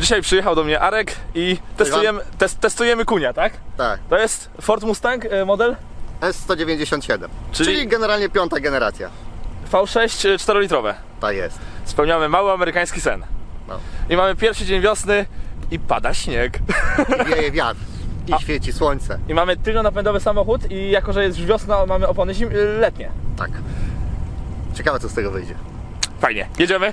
Dzisiaj przyjechał do mnie Arek i testujemy, test, testujemy kunia, tak? Tak, To jest Ford Mustang e, model S197. Czyli- Czyli, generalnie piąta generacja. V6 4-litrowe. Ta jest. Spełniamy mały amerykański sen. No. I mamy pierwszy dzień wiosny i pada śnieg. I wieje wiatr. I świeci słońce. I mamy tylno-napędowy samochód i jako, że jest już wiosna, mamy opony zim- y, letnie. Tak. Ciekawe co z tego wyjdzie. Fajnie, jedziemy.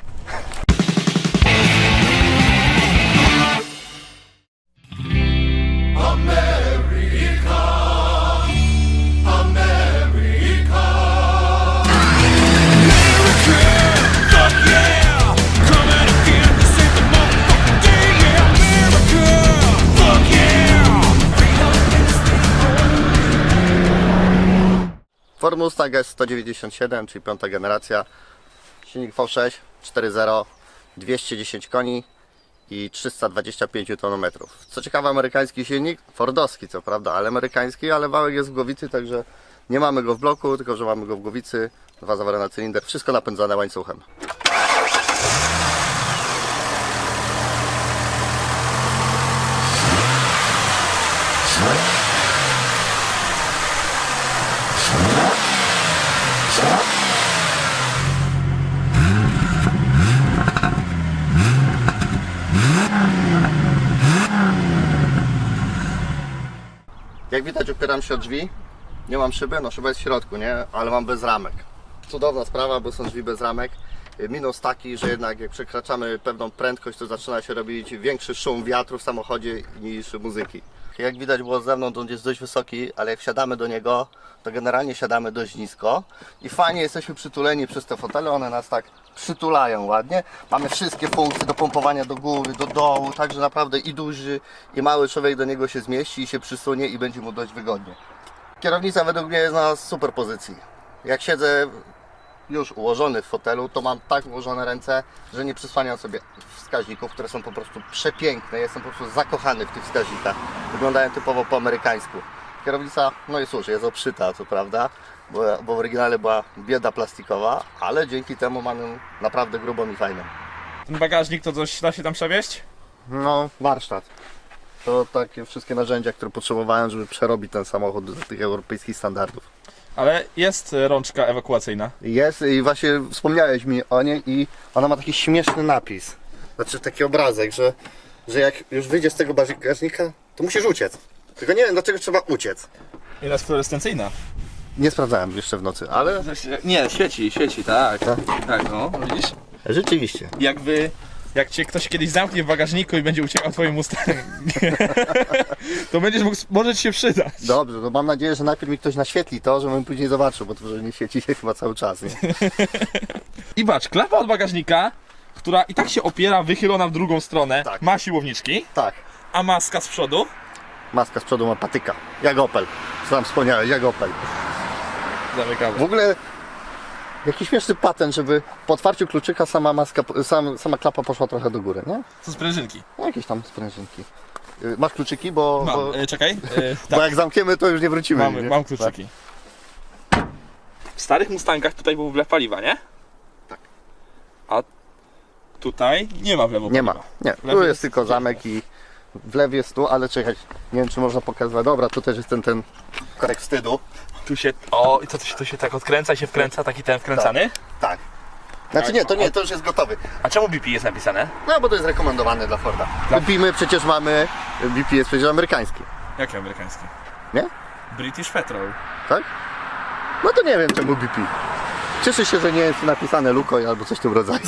Mustang S197, czyli piąta generacja. Silnik V6 4.0, 210 koni i 325 Nm. Co ciekawe, amerykański silnik, Fordowski co prawda, ale amerykański, ale wałek jest w głowicy, także nie mamy go w bloku, tylko że mamy go w głowicy. Dwa zawary na cylinder, wszystko napędzane łańcuchem. Jak widać opieram się o drzwi. Nie mam szyby, no szyba jest w środku, nie? Ale mam bez ramek. Cudowna sprawa, bo są drzwi bez ramek. Minus taki, że jednak jak przekraczamy pewną prędkość, to zaczyna się robić większy szum wiatru w samochodzie niż muzyki. Jak widać było z zewnątrz, on jest dość wysoki, ale jak wsiadamy do niego, to generalnie siadamy dość nisko i fajnie jesteśmy przytuleni przez te fotele, one nas tak przytulają ładnie. Mamy wszystkie funkcje do pompowania do góry, do dołu, także naprawdę i duży, i mały człowiek do niego się zmieści i się przysunie i będzie mu dość wygodnie. Kierownica według mnie jest na super pozycji. Jak siedzę już ułożony w fotelu, to mam tak ułożone ręce, że nie przysłaniam sobie wskaźników, które są po prostu przepiękne. Jestem po prostu zakochany w tych wskaźnikach. Wyglądają typowo po amerykańsku. Kierownica, no i cóż, jest obszyta, co prawda, bo, bo w oryginale była bieda plastikowa, ale dzięki temu mamy naprawdę grubą i fajną. Ten bagażnik to coś da się tam przewieźć? No, warsztat. To takie wszystkie narzędzia, które potrzebowałem, żeby przerobić ten samochód do tych europejskich standardów. Ale jest rączka ewakuacyjna. Jest i właśnie wspomniałeś mi o niej i ona ma taki śmieszny napis. Znaczy taki obrazek, że, że jak już wyjdziesz z tego bagażnika, to musisz uciec. Tylko nie wiem dlaczego trzeba uciec. I jest fluorescencyjna. Nie sprawdzałem jeszcze w nocy, ale Nie, świeci, świeci, tak. Tak? Tak, no, widzisz? rzeczywiście. Jakby, jak cię ktoś kiedyś zamknie w bagażniku i będzie uciekał twoim Mustangiem, to będziesz mógł, może ci się przydać. Dobrze, to mam nadzieję, że najpierw mi ktoś naświetli to, żebym później zobaczył, bo to że nie świeci się chyba cały czas. Nie? I patrz, klapa od bagażnika, która i tak się opiera, wychylona w drugą stronę, Tak. ma siłowniczki, Tak. a maska z przodu. Maska z przodu ma patyka. Jak Opel. Sam wspomniałeś, jak Opel. W Zamykamy. ogóle jaki śmieszny patent, żeby po otwarciu kluczyka sama maska, sam, sama klapa poszła trochę do góry, nie? To sprężynki. No, Jakieś tam sprężynki. Y, Masz kluczyki, bo, Mam, bo, e, czekaj. E, bo tak, jak zamkniemy, to już nie wrócimy. mamy, nie? mam kluczyki. W starych Mustangach tutaj był wlew paliwa, nie? Tak. A tutaj nie ma wlewu Tak. Nie ma. paliwa. Nie, Wlew tu jest jest tylko zamek i wlew jest tu, ale czekaj, nie wiem czy można pokazać. Dobra, tu też jest ten, ten korek wstydu. Tu się, o, i co, to się, to się tak odkręca się wkręca, taki ten wkręcany. Tak. Znaczy nie, to nie, to już jest gotowy. A czemu BP jest napisane? No bo to jest rekomendowane dla Forda. Dla- Kupimy, przecież mamy, BP jest przecież amerykański, Jaki amerykański? nie? British Petrol. Tak? No to nie wiem czemu BP. Cieszę się, że nie jest napisane Lukoj albo coś w tym rodzaju.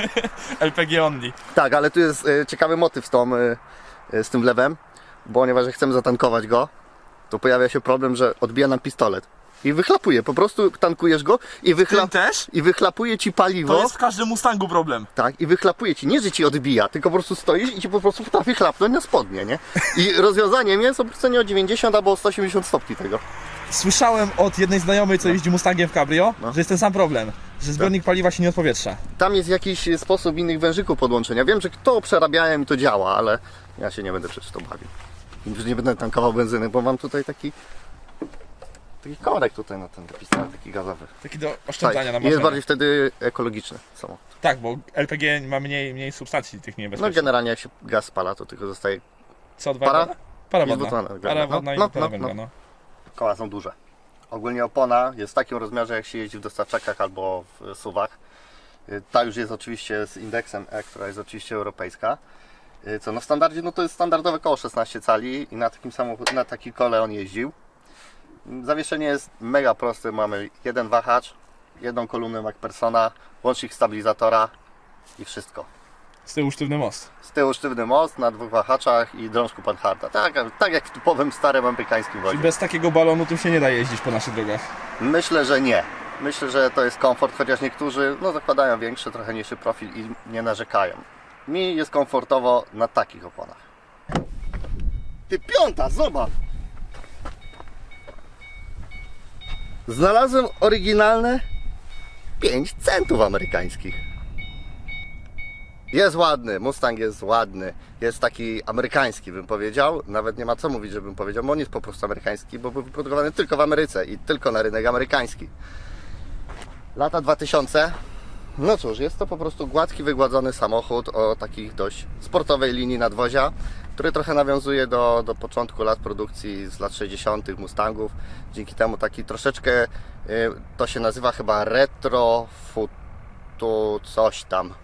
LPG only. tak, ale tu jest e, ciekawy motyw z, tą, e, e, z tym wlewem, bo ponieważ jak chcemy zatankować go, to pojawia się problem, że odbija nam pistolet. I wychlapuje, po prostu tankujesz go i, wychla... I wychlapuje ci paliwo. To jest w każdym Mustangu problem. Tak, i wychlapuje ci, nie że ci odbija, tylko po prostu stoisz i ci po prostu potrafi chlapnąć na spodnie, nie? I rozwiązaniem jest obrócenie o 90 albo o 180 stopni tego. Słyszałem od jednej znajomej, co jeździ Mustangiem w Cabrio, No. że jest ten sam problem, że zbiornik paliwa się nie odpowietrza. Tam jest jakiś sposób innych wężyków podłączenia. Wiem, że to przerabiałem i to działa, ale ja się nie będę przecież to bawił. Już nie będę tankował benzyny, bo mam tutaj taki Taki korek tutaj na ten pisany, taki gazowy. Taki do Tak, oszczędzania na i jest bardziej wtedy ekologiczny samochód. Tak, bo LPG ma mniej, mniej substancji tych No niebezpiecznych. generalnie jak się gaz spala, to tylko zostaje... CO2 para? woda? Para I wodna. Para No, wodna i no, para no, no. no. Koła są duże. Ogólnie opona jest w takim rozmiarze, jak się jeździ w dostawczakach albo w suwach. Y, Ta już jest oczywiście z indeksem E, która jest oczywiście europejska. Y, Co no w standardzie, no to jest standardowe koło 16 cali i na takim samochód, na takim kole on jeździł. Y, Zawieszenie jest mega proste, mamy jeden wahacz, jedną kolumnę MacPersona, łącznik stabilizatora i wszystko. Z tyłu sztywny most. Z tyłu sztywny most na dwóch wahaczach i drążku Panharda. Tak, tak jak w typowym starym amerykańskim wozie. Czyli bez takiego balonu tym się nie da jeździć po naszych drogach. Myślę, że nie. Myślę, że to jest komfort, chociaż niektórzy no, zakładają większy, trochę niższy profil i nie narzekają. Mi jest komfortowo na takich oponach. Ty piąta, zobacz! Znalazłem oryginalne 5 centów amerykańskich. Jest ładny, Mustang jest ładny. Jest taki amerykański, bym powiedział. Nawet nie ma co mówić, żebym powiedział, bo on jest po prostu amerykański, bo był wyprodukowany tylko w Ameryce i tylko na rynek amerykański. Lata 2000. No cóż, jest to po prostu gładki, wygładzony samochód o takich dość sportowej linii nadwozia, który trochę nawiązuje do, do początku lat produkcji z lat 60. Mustangów. Dzięki temu taki troszeczkę, y, to się nazywa chyba retrofutu coś tam.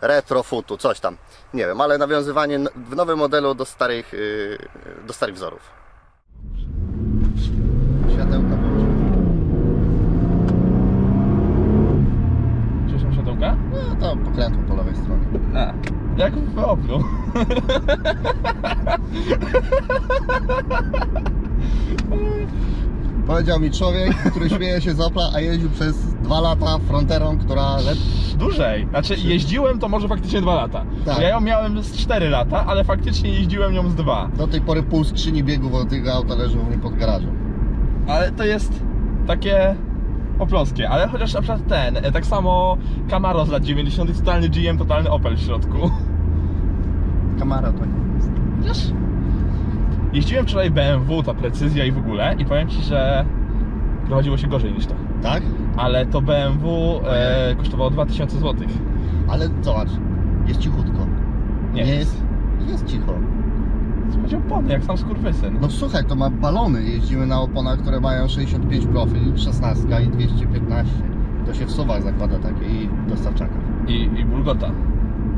Retrofutu, coś tam. Nie wiem, ale nawiązywanie w nowym modelu do starych, y, do starych wzorów. Światełka są światełka? No tam pokrętło po lewej stronie. A, jak w Oplu. Powiedział mi człowiek, który śmieje się z Opla, a jeździł przez dwa lata fronterą, która. Dłużej. Znaczy jeździłem to może faktycznie dwa lata. Tak. Ja ją miałem z 4 lata, ale faktycznie jeździłem nią z dwa. do tej pory pół skrzyni biegów od tego auta leży u mnie pod garażem. Ale to jest takie oploskie. Ale chociaż na przykład ten, e, tak samo Camaro z lat 90. totalny GM, totalny Opel w środku. Kamara to nie jest. Chociaż jeździłem wczoraj BMW, ta precyzja i w ogóle i powiem Ci, że prowadziło się gorzej niż to. Tak? Ale to BMW e, kosztowało 2000 zł. Ale zobacz, jest cichutko. Nie. jest? Jest cicho. Słuchajcie, opony, jak sam skurwysyn. No słuchaj, to ma balony. Jeździmy na oponach, które mają 65 profil, 16 i 215. To się w suwach zakłada takie i dostawczakach. I, i bulgota.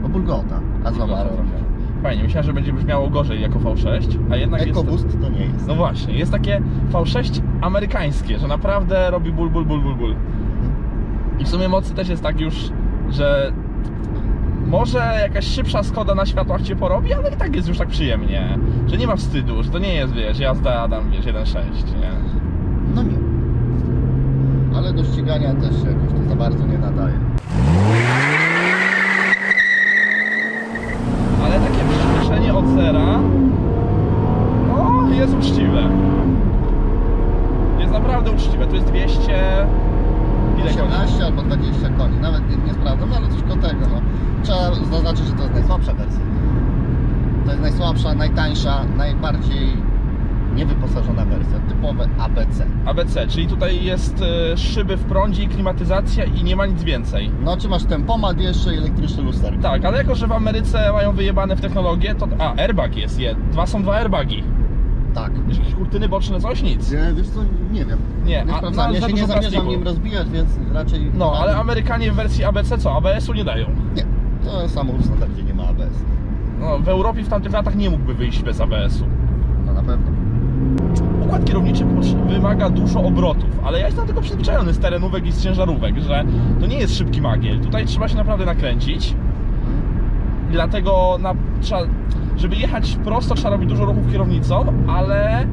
No bulgota. A Bulgota trochę. Fajnie, myślałem, że będzie brzmiało gorzej jako V6, a jednak jest. EcoBoost to nie jest. No właśnie, jest takie V6 amerykańskie, że naprawdę robi ból, ból, ból, ból, ból. I w sumie mocy też jest tak już, że może jakaś szybsza Skoda na światłach cię porobi, ale i tak jest już tak przyjemnie, że nie ma wstydu, że to nie jest, wiesz, jazda Adam, wiesz, 1.6, nie? No nie. Ale do ścigania też się jakoś to za bardzo nie nadaje. Ale takie przyspieszenie od zera, no, jest uczciwe. Jest naprawdę uczciwe, to jest 200... Ile koni? 18 albo 20 koni, nawet nie, nie sprawdzam, ale coś koło tego. No. Trzeba zaznaczyć, że to jest najsłabsza wersja. To jest najsłabsza, najtańsza, najbardziej niewyposażona wersja, typowe ABC. ABC, czyli tutaj jest e, szyby w prądzie i klimatyzacja i nie ma nic więcej. No czy masz tempomat jeszcze i elektryczny lusterko? Tak, ale jako, że w Ameryce mają wyjebane w technologię, to... A, airbag jest, je. Dwa są dwa airbagi. Tak. Jakieś kurtyny boczne, coś, nic. Nie, wiesz co, nie wiem. Nie, Nie a- sprawdzałem, no, ja za się nie dużo zamierzam plastiku. nim rozbijać, więc raczej... No, ale Amerykanie w wersji ABC co? ABS-u nie dają. Nie, to samochód w standardzie nie ma ABS. No, w Europie w tamtych latach nie mógłby wyjść bez ABS-u. No na pewno. Układ kierowniczy wymaga dużo obrotów, ale ja jestem tylko przyzwyczajony z terenówek i z ciężarówek, że to nie jest szybki magiel. Tutaj trzeba się naprawdę nakręcić. I dlatego na, trzeba, żeby jechać prosto, trzeba robić dużo ruchów kierownicą, ale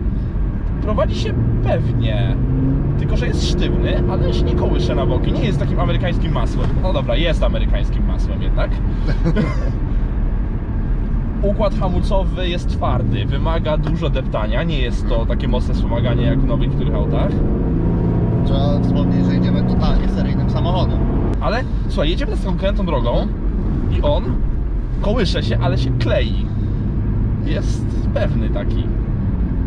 prowadzi się pewnie. Tylko, że jest sztywny, ale się nie kołysze na boki. Nie jest takim amerykańskim masłem. No dobra, jest amerykańskim masłem jednak. Układ hamulcowy jest twardy, wymaga dużo deptania. Nie jest to takie mocne wspomaganie jak w nowych niektórych autach. Trzeba wspomnieć, że idziemy totalnie seryjnym samochodem. Ale słuchaj, jedziemy z tą krętą drogą i on kołysze się, ale się klei. Jest pewny taki.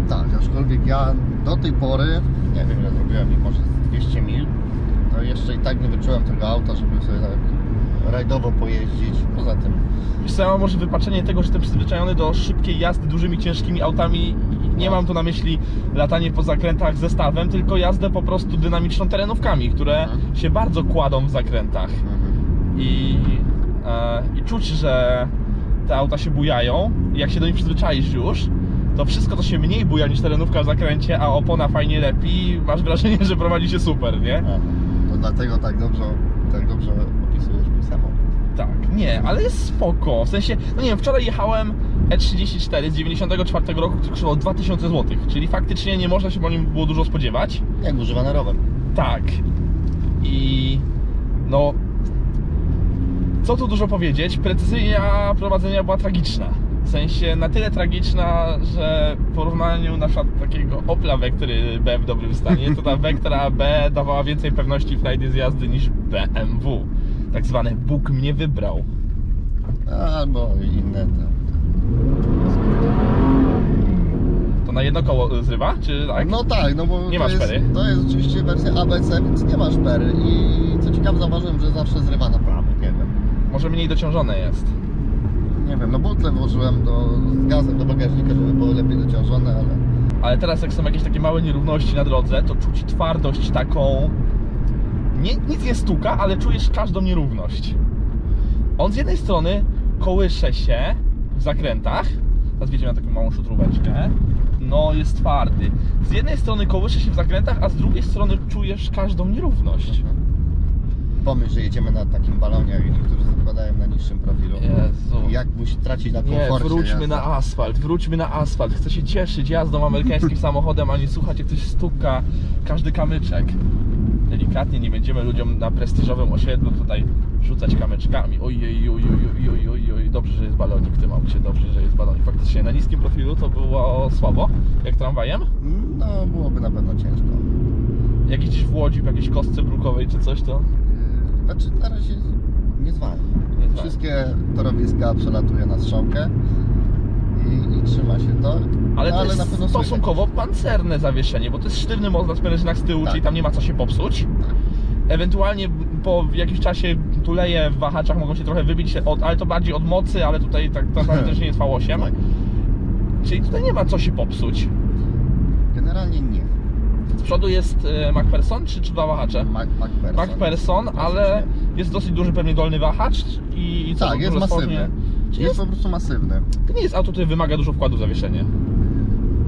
Tak, aczkolwiek ja do tej pory, nie wiem ile zrobiłem, może z 200 mil, to jeszcze i tak nie wyczułem tego auta, żeby sobie tak rajdowo pojeździć. Poza tym, Wiesz co, ja mam może wypaczenie tego, że jestem przyzwyczajony do szybkiej jazdy dużymi, ciężkimi autami. Nie No. mam tu na myśli latanie po zakrętach zestawem, tylko jazdę po prostu dynamiczną terenówkami, które Mhm. się bardzo kładą w zakrętach. I, e, I czuć, że te auta się bujają. I jak się do nich przyzwyczaisz już, to wszystko to się mniej buja niż terenówka w zakręcie, a opona fajnie lepi. Masz wrażenie, że prowadzi się super, nie? A, to dlatego tak dobrze, tak dobrze. Tak, nie, ale jest spoko. W sensie, no nie wiem, wczoraj jechałem E34 z 94 roku, który kosztował 2000 zł, czyli faktycznie nie można się po nim było dużo spodziewać. Jak używany rower. Tak. I no. Co tu dużo powiedzieć? Precyzja prowadzenia była tragiczna. W sensie na tyle tragiczna, że w porównaniu na przykład takiego Opla Vectry B w dobrym stanie, to ta Vectra B dawała więcej pewności w rajdzie z jazdy niż BMW. Tak zwane Bóg mnie wybrał. Albo inne te. To na jedno koło zrywa, czy tak? No tak, no bo Nie to, ma jest, szpery. to jest oczywiście wersja ABC, więc nie ma szpery i co ciekawe zauważyłem, że zawsze zrywa na prawo, nie wiem. Może mniej dociążone jest. Nie wiem, no butle włożyłem do, z gazem do bagażnika, żeby było lepiej dociążone, ale Ale teraz jak są jakieś takie małe nierówności na drodze, to czuć twardość taką... Nie, nic nie stuka, ale czujesz każdą nierówność. On z jednej strony kołysze się w zakrętach, teraz wiecie, taką małą szutróweczkę, no jest twardy. Z jednej strony kołysze się w zakrętach, a z drugiej strony czujesz każdą nierówność. pomyśl, że jedziemy na takim balonie, jak niektórzy zakładają na niższym profilu. Jezu. Jak musi tracić na Nie, komforcie wróćmy na asfalt, wróćmy na asfalt. Chcę się cieszyć jazdą amerykańskim samochodem, a nie słuchać jak ktoś stuka każdy kamyczek. Delikatnie, nie będziemy ludziom na prestiżowym osiedlu tutaj rzucać kamyczkami. Ojej, ojej, ojej, ojej, ojej, ojej. dobrze, że jest balonik w tym aucie, dobrze, że jest balonik. Faktycznie na niskim profilu to było słabo, jak tramwajem. No, byłoby na pewno ciężko. Jak gdzieś w Łodzi, w jakiejś kostce brukowej czy coś, to Yy, Znaczy, na razie. Nie zwalnia. Wszystkie torowiska przelatuje na strzałkę i, i trzyma się to. Ale to ale na jest pewno słychać. stosunkowo pancerne zawieszenie, bo to jest sztywny most na sprężynach z tyłu, Tak. czyli tam nie ma co się popsuć. Ewentualnie po jakimś czasie tuleje w wahaczach mogą się trochę wybić, od, ale to bardziej od mocy, ale tutaj tak to też nie jest V8. Tak. Czyli tutaj nie ma co się popsuć. Generalnie nie. Z przodu jest e, MacPherson czy, czy dwa wahacze? Mac, MacPherson. MacPherson, ale jest dosyć duży pewnie dolny wahacz i, i co Tak, jest masywny. Czyli Jest po prostu masywny. to nie jest auto, które wymaga dużo wkładu w zawieszenie.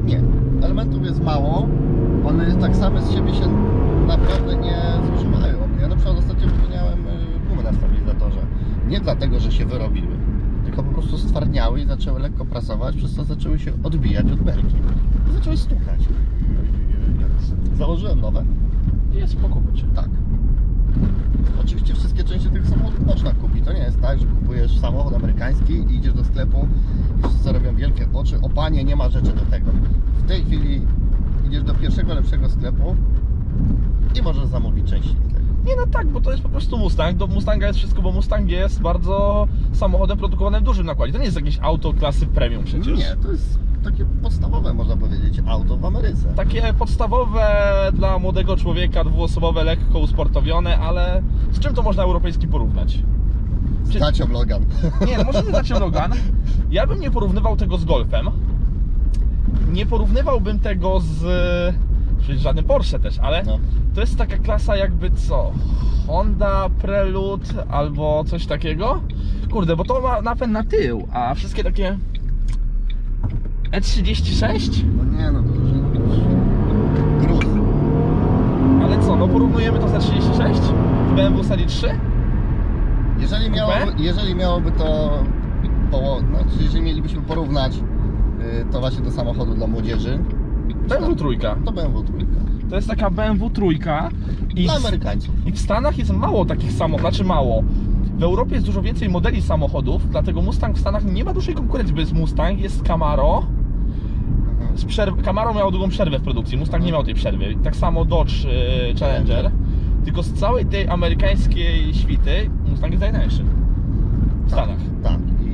Nie. Elementów jest mało. One tak same z siebie się naprawdę nie zużywają. Ja na przykład ostatnio wymieniałem y, gumy na stabilizatorze. Nie dlatego, że się wyrobiły, tylko po prostu stwardniały i zaczęły lekko prasować, przez co zaczęły się odbijać od belki. I zaczęły stukać. Założyłem nowe. Jest spoko. Tak. Oczywiście wszystkie części tych samochodów można kupić. To nie jest tak, że kupujesz samochód amerykański i idziesz do sklepu i wszyscy robią wielkie oczy. O panie, nie ma rzeczy do tego. W tej chwili idziesz do pierwszego lepszego sklepu i możesz zamówić części. Nie no tak, bo to jest po prostu Mustang. Do Mustanga jest wszystko, bo Mustang jest bardzo samochodem produkowanym w dużym nakładzie. To nie jest jakieś auto klasy premium przecież. Nie, to jest takie podstawowe, można powiedzieć, auto w Ameryce. Takie podstawowe dla młodego człowieka, dwuosobowe, lekko usportowione, ale z czym to można europejski porównać? Czy- Logan. Nie, może nie Dacia Logan. Ja bym nie porównywał tego z Golfem. Nie porównywałbym tego z... Przecież żadnym Porsche też, ale No. to jest taka klasa jakby co? Honda Prelude albo coś takiego? Kurde, bo to ma napęd na tył, a wszystkie takie E36? No nie, no to już gruz. Ale co, no porównujemy to z E36? W BMW serii 3? Jeżeli, miałoby, jeżeli miałoby to poło... znaczy jeżeli mielibyśmy porównać y, to właśnie do samochodu dla młodzieży, BMW trójka. to BMW trójka. To jest taka BMW trójka i Dla Amerykańców. i w Stanach jest mało takich samochodów, znaczy mało. W Europie jest dużo więcej modeli samochodów, dlatego Mustang w Stanach nie ma dużej konkurencji, bo jest Mustang, jest Camaro. Z przerw... Camaro miało długą przerwę w produkcji, Mustang nie miał tej przerwy. Tak samo Dodge yy, Challenger. Tylko z całej tej amerykańskiej świty Mustang jest najtańszy. W Stanach. Tak. I,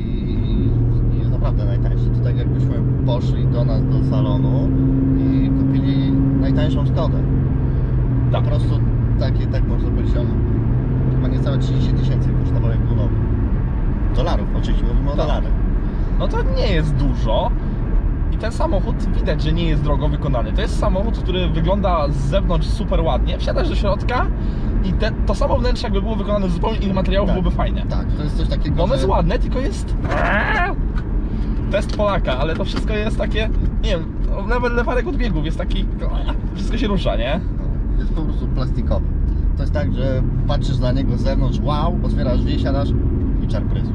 I jest naprawdę najtańszy. To tak jakbyśmy poszli do nas do salonu i kupili najtańszą Skodę. Tak. Po prostu takie, tak można powiedzieć, on chyba niecałe 30 tysięcy kosztował jak był nowy. Dolarów, oczywiście, mówimy o Tak. dolarach. No to nie jest dużo. I ten samochód widać, że nie jest drogo wykonany. To jest samochód, który wygląda z zewnątrz super ładnie. Wsiadasz do środka i te, to samo wnętrze jakby było wykonane z zupełnie innych materiałów, Tak. byłoby fajne. Tak, to jest coś takiego, Ono jest że- ładne, tylko jest... Test Polaka, ale to wszystko jest takie, nie wiem, nawet lewarek odbiegów jest taki, wszystko się rusza, nie? No, jest po prostu plastikowy. To jest tak, że patrzysz na niego z zewnątrz, wow, otwierasz drzwi, siadasz i czar prysł.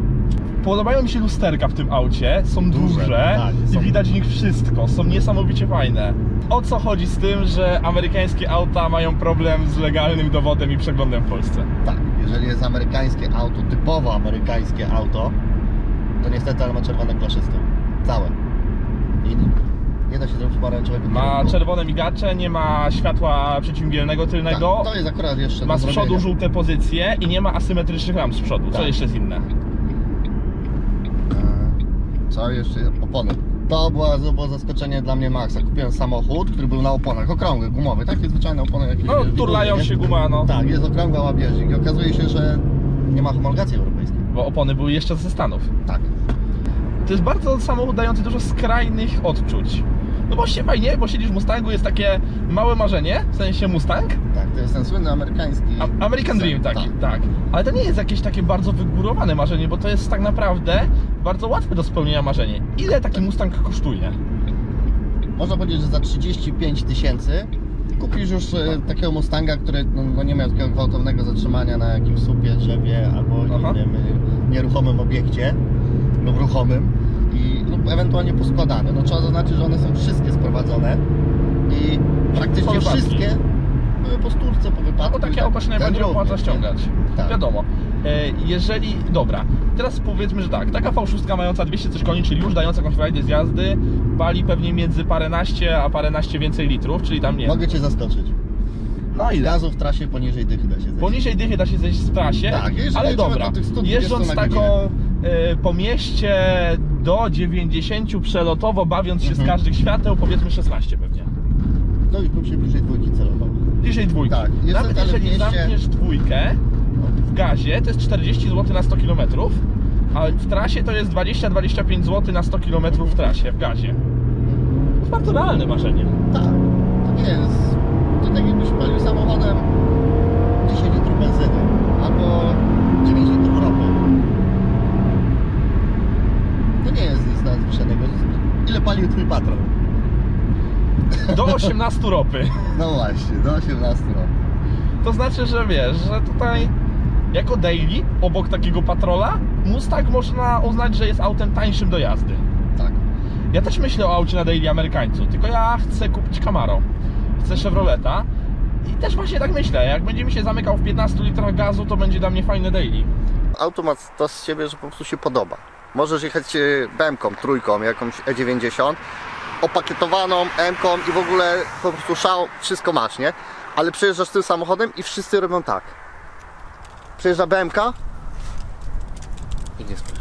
Podobają mi się lusterka w tym aucie, są duże, Duże, tak, i są- widać w nich wszystko, są niesamowicie fajne. O co chodzi z tym, że amerykańskie auta mają problem z legalnym dowodem i przeglądem w Polsce? Tak, jeżeli jest amerykańskie auto, typowo amerykańskie auto, to niestety ale ma czerwone z tyłu. Całe. I nie da się zrobić pomarańczowego Ma kierunku. czerwone migacze, nie ma światła przeciwmgielnego tylnego, Tak, to jest akurat jeszcze ma z przodu żółte pozycje i nie ma asymetrycznych ram z przodu. Co Tak. jeszcze jest inne? Co jeszcze? Opony. To była, było zaskoczenie dla mnie Maxa. Kupiłem samochód, który był na oponach, okrągły, gumowy, takie zwyczajne opony jak No, turlają się guma, no. Tak, jest okrągła łabieżnik i okazuje się, że nie ma homologacji europejskiej. Bo opony były jeszcze ze Stanów. Tak. To jest bardzo samochód dający dużo skrajnych odczuć. No bo się fajnie, bo siedzisz w Mustangu, jest takie małe marzenie, w sensie Mustang. Tak, to jest ten słynny amerykański. A- American Dream taki, tak. Ale to nie jest jakieś takie bardzo wygórowane marzenie, bo to jest tak naprawdę bardzo łatwe do spełnienia marzenie. Ile taki Mustang kosztuje? Można powiedzieć, że za 35 tysięcy kupisz już e, takiego Mustanga, który no, no nie miał takiego gwałtownego zatrzymania na jakimś słupie, drzewie albo Aha. innym e, nieruchomym obiekcie lub ruchomym ewentualnie poskładane. No trzeba zaznaczyć, że one są wszystkie sprowadzone i praktycznie Po wszystkie były po stórce, po wypadku. No takie tak- się ten najbardziej opłaca ściągać. Tak. Wiadomo. E, Jeżeli, dobra, teraz powiedzmy, że tak, taka V6 mająca 200 coś koni, czyli już dająca jakąś frajdę z jazdy, pali pewnie między paręnaście a paręnaście więcej litrów, czyli tam nie Mogę Cię zaskoczyć. No ile? Gazu w trasie poniżej dychy da się zejść. Poniżej dychy da się zejść w trasie, Tak, ale dobra, do tych 120 jeżdżąc taką po mieście do 90 przelotowo, bawiąc się Mhm. z każdych świateł, powiedzmy 16 pewnie. No już bym się bliżej dwójki celował. Bliżej dwójki. Tak, jest Nawet jeżeli mieście- zamkniesz dwójkę w gazie, to jest 40 zł na 100 km, a w trasie to jest 20-25 zł na 100 km w trasie, w gazie. To jest bardzo realne marzenie. Tak, to nie jest. To tak jakbyś palił samochodem 10 litrów benzyny albo 9 litrów ropy. To nie jest nic nadzwyczajnego. Ile palił twój patron? Do 18 ropy. No właśnie, do 18 lat. To znaczy, że wiesz, że tutaj jako daily, obok takiego patrola, Mustang można uznać, że jest autem tańszym do jazdy. Tak. Ja też myślę o aucie na daily Amerykańcu, tylko ja chcę kupić Camaro. Chcę Chevroleta. I też właśnie tak myślę, jak będzie mi się zamykał w 15 litrach gazu, to będzie dla mnie fajne daily. Auto ma to z siebie, że po prostu się podoba. Możesz jechać e, BM-ką, trójką, jakąś E90, opakietowaną M-ką i w ogóle po prostu szał, wszystko masz, nie? Ale przejeżdżasz tym samochodem i wszyscy robią tak. Przejeżdża BM-ka i nie sprawdza.